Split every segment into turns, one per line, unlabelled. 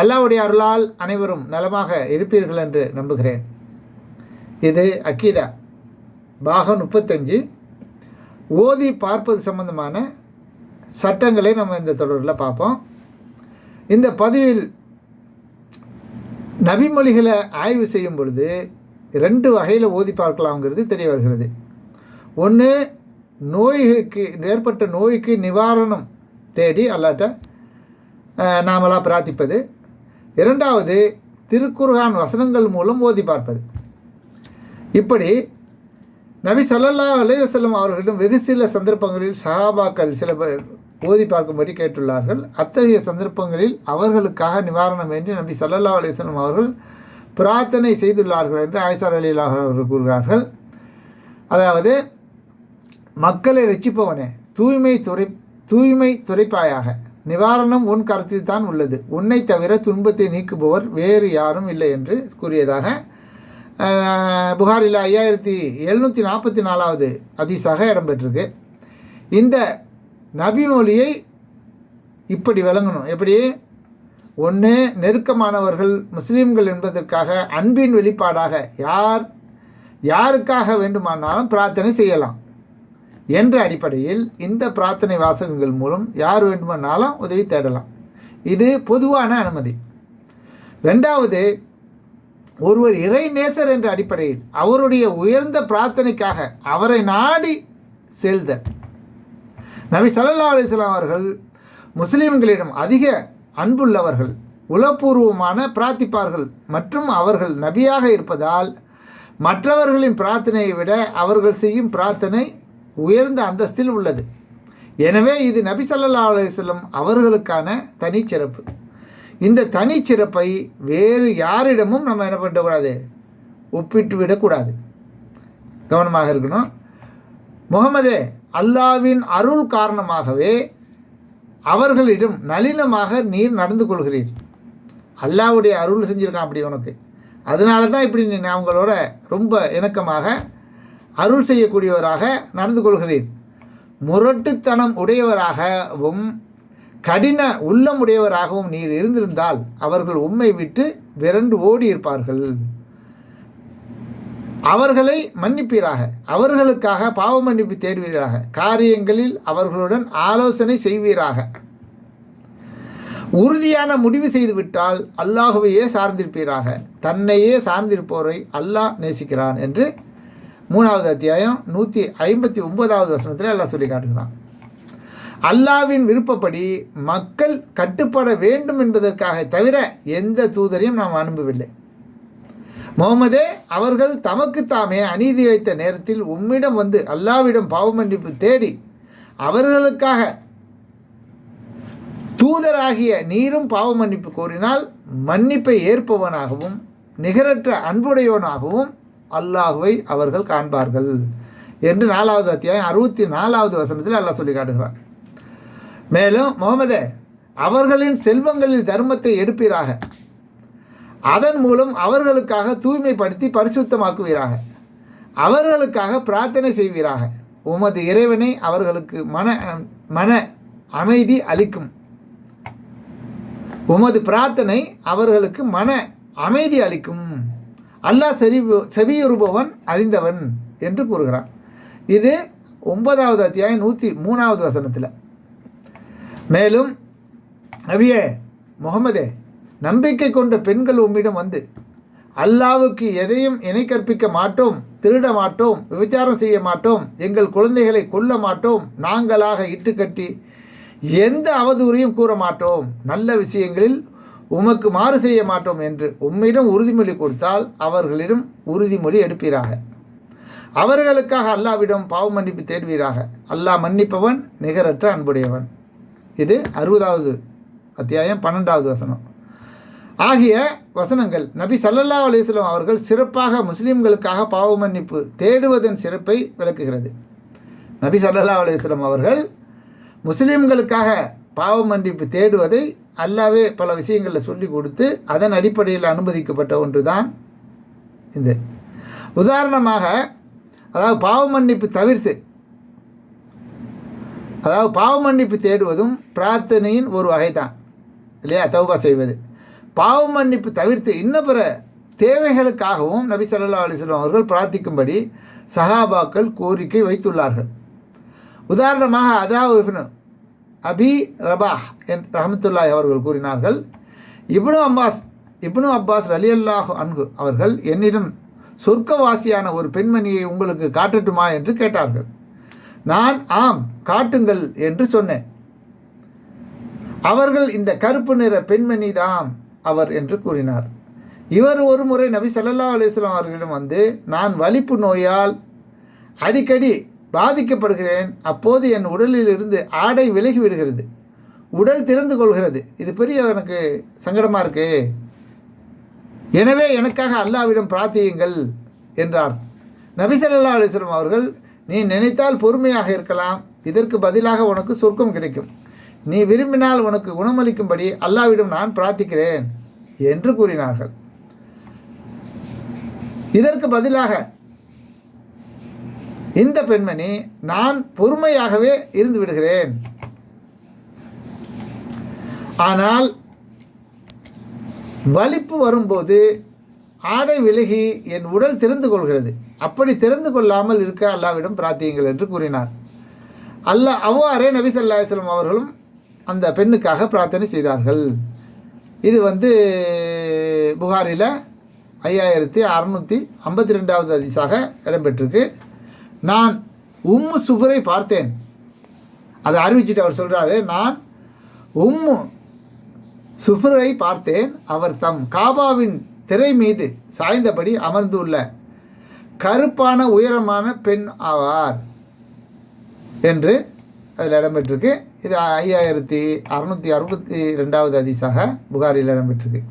அல்லாவுடைய அருளால் அனைவரும் நலமாக இருப்பீர்கள் என்று நம்புகிறேன். இது அக்கீதா பாகம் முப்பத்தஞ்சு. ஓதி பார்ப்பது சம்பந்தமான சட்டங்களை நம்ம இந்த தொடரில் பார்ப்போம். இந்த பதிவில் நபிமொழிகளை ஆய்வு செய்யும் பொழுது ரெண்டு வகையில் ஓதி பார்க்கலாம்ங்கிறது தெரிய வருகிறது. ஒன்று நோய்க்கு ஏற்பட்ட நோய்க்கு நிவாரணம் தேடி அல்லாட்ட நாமளாக பிரார்த்திப்பது. இரண்டாவது திருக்குர்ஹான் வசனங்கள் மூலம் ஓதி பார்ப்பது. இப்படி நபி சல்லல்லா அலைவசல்லம் அவர்களிடம் வெகு சில சந்தர்ப்பங்களில் சஹாபாக்கள் சில பேர் ஓதி பார்க்கும்படி கேட்டுள்ளார்கள். அத்தகைய சந்தர்ப்பங்களில் அவர்களுக்காக நிவாரணம் வேண்டி நபி சல்லல்லா அலைஹி அவர்கள் பிரார்த்தனை செய்துள்ளார்கள் என்று ஆயிசார் அலி அவர்கள் கூறுகிறார்கள். அதாவது மக்களை ரசிப்பவனே தூய்மை துறை தூய்மை துறைப்பாயாக நிவாரணம் உன் கருத்தில் தான் உள்ளது. உன்னை தவிர துன்பத்தை நீக்குபவர் வேறு யாரும் இல்லை என்று கூறியதாக புகாரில் ஐயாயிரத்தி எழுநூற்றி நாற்பத்தி நாலாவது அதிசாக இடம்பெற்றிருக்கு. இந்த நபி மொழியை இப்படி விளங்கணும். எப்படி? ஒன்று நெருக்கமானவர்கள் முஸ்லீம்கள் என்பதற்காக அன்பின் வெளிப்பாடாக யார் யாருக்காக வேண்டுமானாலும் பிரார்த்தனை செய்யலாம். என்ற அடிப்படையில் இந்த பிரார்த்தனை வாசகங்கள் மூலம் யார் வேண்டுமானாலும் உதவி தேடலாம். இது பொதுவான அனுமதி. ரெண்டாவது ஒருவர் இறை நேசர் என்ற அடிப்படையில் அவருடைய உயர்ந்த பிரார்த்தனைக்காக அவரை நாடி செல்தல். நபி சல்லா அலிஸ்லாம் அவர்கள் முஸ்லீம்களிடம் அதிக அன்புள்ளவர்கள் உளப்பூர்வமான பிரார்த்திப்பார்கள் மற்றும் அவர்கள் நபியாக இருப்பதால் மற்றவர்களின் பிரார்த்தனையை விட அவர்கள் செய்யும் பிரார்த்தனை உயர்ந்த அந்தஸ்தில் உள்ளது. எனவே இது நபி சல்லா அலிஸ்லம் அவர்களுக்கான தனிச்சிறப்பு. இந்த தனிச்சிறப்பை வேறு யாரிடமும் நம்ம என்ன பண்ணக்கூடாது ஒப்பிட்டு விடக்கூடாது. கவனமாக இருக்கணும். முகமதே அல்லாவின் அருள் காரணமாகவே அவர்களிடம் நளினமாக நீர் நடந்து கொள்கிறீர். அல்லாவுடைய அருள் செஞ்சுருக்கான் அப்படி உனக்கு. அதனால தான் இப்படி நீ அவங்களோட ரொம்ப இணக்கமாக அருள் செய்யக்கூடியவராக நடந்து கொள்கிறேன். முரட்டுத்தனம் உடையவராகவும் கடின உள்ளம் உடையவராகவும் நீர் இருந்திருந்தால் அவர்கள் உம்மை விட்டு விரண்டு ஓடி இருப்பார்கள். அவர்களை மன்னிப்பீராக. அவர்களுக்காக பாவ மன்னிப்பு தேடுவீராக. காரியங்களில் அவர்களுடன் ஆலோசனை செய்வீராக. உறுதியான முடிவு செய்துவிட்டால் அல்லாஹுவையே சார்ந்திருப்பீராக. தன்னையே சார்ந்திருப்போரை அல்லாஹ் நேசிக்கிறான் என்று மூணாவது அத்தியாயம் நூற்றி ஐம்பத்தி ஒன்பதாவது வசனத்தில் எல்லாம் சொல்லி காட்டுகிறான். அல்லாவின் விருப்பப்படி மக்கள் கட்டுப்பட வேண்டும் என்பதற்காக தவிர எந்த தூதரையும் நாம் அனுப்பவில்லை முகமதே அவர்கள் தமக்கு தாமே அநீதி இழைத்த நேரத்தில் உம்மிடம் வந்து அல்லாவிடம் பாவமன்னிப்பு தேடி அவர்களுக்காக தூதராகிய நீரும் பாவமன்னிப்பு கோரினால் மன்னிப்பை ஏற்பவனாகவும் நிகரற்ற அன்புடையவனாகவும் அல்லாஹுவை அவர்கள் காண்பார்கள். என்று நாலாவது அத்தியாயம் அறுபத்தி நாலாவது வசனத்தில் அல்லாஹ் சொல்லி காட்டுகிறார் மேலும் முகமதே அவர்களின் செல்வங்களில் தர்மத்தை எடுப்பீராக. அதன் மூலம் அவர்களுக்காக தூய்மைப்படுத்தி பரிசுத்தமாக்குவீராக. அவர்களுக்காக பிரார்த்தனை செய்வீராக. உமது இறைவனை அவர்களுக்கு மன மன அமைதி அளிக்கும். உமது பிரார்த்தனை அவர்களுக்கு மன அமைதி அளிக்கும். அல்லாஹ் செவி செவியுறுபவன் அறிந்தவன் என்று கூறுகிறான். இது ஒன்பதாவது அத்தியாயம் நூற்றி மூணாவது வசனத்தில். மேலும் நபியே முகமதே நம்பிக்கை கொண்ட பெண்கள் உம்மிடம் வந்து அல்லாவுக்கு எதையும் இணை கற்பிக்க மாட்டோம் திருட மாட்டோம் விபச்சாரம் செய்ய மாட்டோம் எங்கள் குழந்தைகளை கொல்ல மாட்டோம் நாங்களாக இட்டுக்கட்டி எந்த அவதூறையும் கூற மாட்டோம். நல்ல விஷயங்களில் உமக்கு மாறு செய்ய மாட்டோம் என்று உம்மிடம் உறுதிமொழி கொடுத்தால் அவர்களிடம் உறுதிமொழி எடுப்பீராக. அவர்களுக்காக அல்லாவிடம் பாவ மன்னிப்பு தேடுவீராக. அல்லாஹ் மன்னிப்பவன் நிகரற்ற அன்புடையவன். இது அறுபதாவது அத்தியாயம் பன்னெண்டாவது வசனம். ஆகிய வசனங்கள் நபி சல்லல்லா அலிஸ்லாம் அவர்கள் சிறப்பாக முஸ்லீம்களுக்காக பாவ மன்னிப்பு தேடுவதன் சிறப்பை விளக்குகிறது. நபி சல்லல்லா அலிஸ்லாம் அவர்கள் முஸ்லீம்களுக்காக பாவ மன்னிப்பு தேடுவதை அல்லாவே பல விஷயங்களில் சொல்லி கொடுத்து அதன் அடிப்படையில் அனுமதிக்கப்பட்ட ஒன்று தான் இது. உதாரணமாக அதாவது பாவ மன்னிப்பு தவிர்த்து அதாவது பாவ மன்னிப்பு தேடுவதும் பிரார்த்தனையின் ஒரு வகை தான் இல்லையா? தௌபா செய்வது. பாவ மன்னிப்பு தவிர்த்து இன்ன பிற தேவைகளுக்காகவும் நபி சல்லா அலிஸ்லாம் அவர்கள் பிரார்த்திக்கும்படி சஹாபாக்கள் கோரிக்கை வைத்துள்ளார்கள். உதாரணமாக அதாவது அபி ரபாஹ் என் ரஹமத்துல்லாய் அவர்கள் கூறினார்கள் இப்னு அப்பாஸ் இப்னு அப்பாஸ் ரலியல்லாஹு அன்கு அவர்கள் என்னிடம் சொர்க்கவாசியான ஒரு பெண்மணியை உங்களுக்கு காட்டட்டுமா என்று கேட்டார்கள். நான் ஆம் காட்டுங்கள் என்று சொன்னேன். அவர்கள் இந்த கருப்பு நிற பெண்மணி தாம் அவர் என்று கூறினார். இவர் ஒரு முறை நபி சல்லா அலைஹி அவர்களிடம் வந்து நான் வலிப்பு நோயால் அடிக்கடி பாதிக்கப்படுகிறேன் அப்போது என் உடலில் இருந்து ஆடை விலகி விடுகிறது உடல் திறந்து கொள்கிறது. இது பெரிய எனக்கு சங்கடமாக இருக்கு. எனவே எனக்காக அல்லாவிடம் பிரார்த்தியுங்கள் என்றார். நபிசல்லா அலிஸ்லம் அவர்கள் நீ நினைத்தால் பொறுமையாக இருக்கலாம். இதற்கு பதிலாக உனக்கு சொர்க்கம் கிடைக்கும். நீ விரும்பினால் உனக்கு குணமளிக்கும்படி அல்லாவிடம் நான் பிரார்த்திக்கிறேன் என்று கூறினார்கள். இதற்கு பதிலாக இந்த பெண்மணி நான் பொறுமையாகவே இருந்து விடுகிறேன். ஆனால் வலிப்பு வரும்போது ஆடை விலகி என் உடல் திறந்து கொள்கிறது. அப்படி திறந்து கொள்ளாமல் இருக்க அல்லாவிடம் பிரார்த்தியுங்கள் என்று கூறினார். அல்லாஹ் அவ்வாறே நபி ஸல்லல்லாஹு அவர்களும் அந்த பெண்ணுக்காக பிரார்த்தனை செய்தார்கள். இது வந்து புகாரில் ஐயாயிரத்தி அறநூற்றி ஐம்பத்தி ரெண்டாவது அதிசாக இடம்பெற்றிருக்கு. நான் உம்மு சுபரை பார்த்தேன். அதை அறிவிச்சிட்டு அவர் சொல்கிறாரு நான் உம்மு சுஃபரை பார்த்தேன். அவர் தம் காபாவின் திரை மீது சாய்ந்தபடி அமர்ந்துள்ள கருப்பான உயரமான பெண் ஆவார் என்று அதில் இடம்பெற்றிருக்கு. இது ஐயாயிரத்தி அறுநூற்றி அறுபத்தி ரெண்டாவது அதிசாக புகாரில் இடம்பெற்றிருக்கு.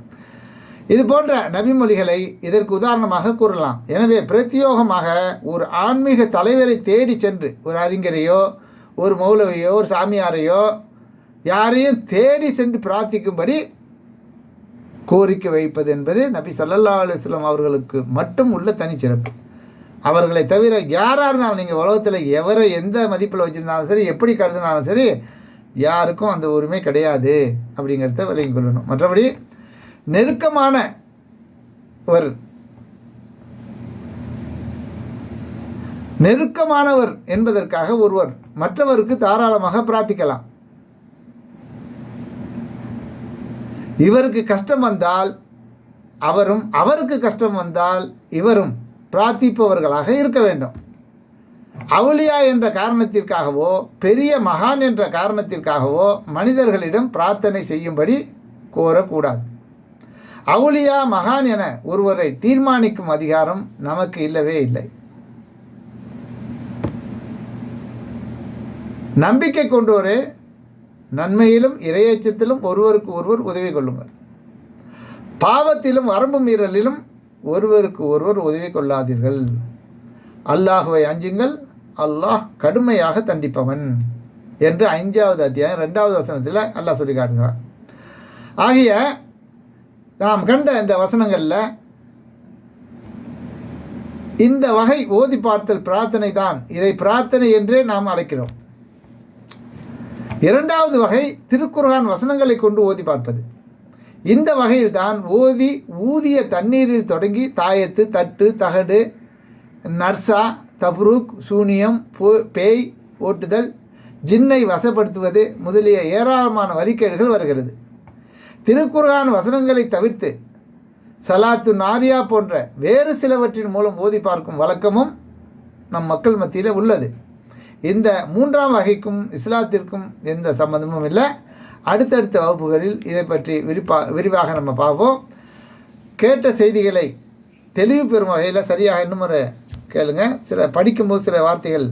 இது போன்ற நபிமொழிகளை இதற்கு உதாரணமாக கூறலாம். எனவே பிரத்யோகமாக ஒரு ஆன்மீக தலைவரை தேடி சென்று ஒரு அறிஞரையோ ஒரு மௌலவியோ ஒரு சாமியாரையோ யாரையும் தேடி சென்று பிரார்த்திக்கும்படி கோரிக்கை வைப்பது என்பது நபி சல்லல்லா அலுவலம் அவர்களுக்கு மட்டும் உள்ள தனிச்சிறப்பு அவர்களை தவிர யாராக இருந்தாலும் நீங்கள் உலகத்தில் எவரை எந்த மதிப்பில் வச்சுருந்தாலும் சரி எப்படி கருதினாலும் சரி யாருக்கும் அந்த உரிமை கிடையாது அப்படிங்கிறத விலகிக் கொள்ளணும். மற்றபடி நெருக்கமான ஒரு நெருக்கமானவர் என்பதற்காக ஒருவர் மற்றவருக்கு தாராளமாக பிரார்த்திக்கலாம். இவருக்கு கஷ்டம் வந்தால் அவரும் அவருக்கு கஷ்டம் வந்தால் இவரும் பிரார்த்திப்பவர்களாக இருக்க வேண்டும். அவுளியா என்ற காரணத்திற்காகவோ பெரிய மகான் என்ற காரணத்திற்காகவோ மனிதர்களிடம் பிரார்த்தனை செய்யும்படி கோரக்கூடாது. அவுலியா மகான் என ஒருவரை தீர்மானிக்கும் அதிகாரம் நமக்கு இல்லவே இல்லை. நம்பிக்கை கொண்டோரே நன்மையிலும் இரையச்சத்திலும் ஒருவருக்கு ஒருவர் உதவி கொள்ளுங்கள். பாவத்திலும் வரம்பு மீறலிலும் ஒருவருக்கு ஒருவர் உதவி கொள்ளாதீர்கள். அல்லாஹுவை அஞ்சுங்கள் அல்லாஹ் கடுமையாக தண்டிப்பவன் என்று ஐந்தாவது அத்தியாயம் ரெண்டாவது வசனத்தில் அல்லாஹ் சொல்லி காட்டுகிறான் ஆகிய நாம் கண்ட இந்த வசனங்களில் இந்த வகை ஓதி பார்த்தல் பிரார்த்தனை தான். இதை பிரார்த்தனை என்றே நாம் அழைக்கிறோம். இரண்டாவது வகை திருக்குர்ஆன் வசனங்களை கொண்டு ஓதி பார்ப்பது. இந்த வகையில் தான் ஓதி ஊதிய தண்ணீரில் தொடங்கி தாயத்து தட்டு தகடு நர்சா தப்ரூக் சூனியம் போ- பேய் ஓட்டுதல் ஜின்னை வசப்படுத்துவது முதலிய ஏராளமான வழிகேடுகள் வருகிறது. திருக்குர்ஆன் வசனங்களை தவிர்த்து சலாத்து நாரியா போன்ற வேறு சிலவற்றின் மூலம் ஓதி பார்க்கும் வழக்கமும் நம் மக்கள் மத்தியில் உள்ளது. இந்த மூன்றாம் வகைக்கும் இஸ்லாத்திற்கும் எந்த சம்பந்தமும் இல்லை. அடுத்தடுத்த வகுப்புகளில் இதை பற்றி விரிப்பா விரிவாக நம்ம பார்ப்போம். கேட்ட செய்திகளை தெளிவு பெறும் வகையில் சரியாக இன்னும் ஒரு கேளுங்க. சில படிக்கும்போது சில வார்த்தைகள்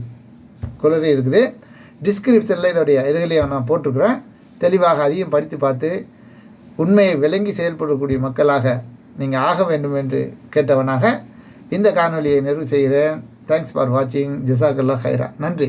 குளறி இருக்குது. டிஸ்கிரிப்ஷனில் இதோடைய இதுகளையும் நான் போட்டிருக்கிறேன். தெளிவாக அதையும் படித்து பார்த்து உண்மையை விளங்கி செயல்படக்கூடிய மக்களாக நீங்கள் ஆக வேண்டும் என்று கேட்டவனாக இந்த காணொலியை நிறைவு செய்கிறேன். தேங்க்ஸ் ஃபார் வாட்சிங் ஜிசாக்கல்லா ஹைரா நன்றி.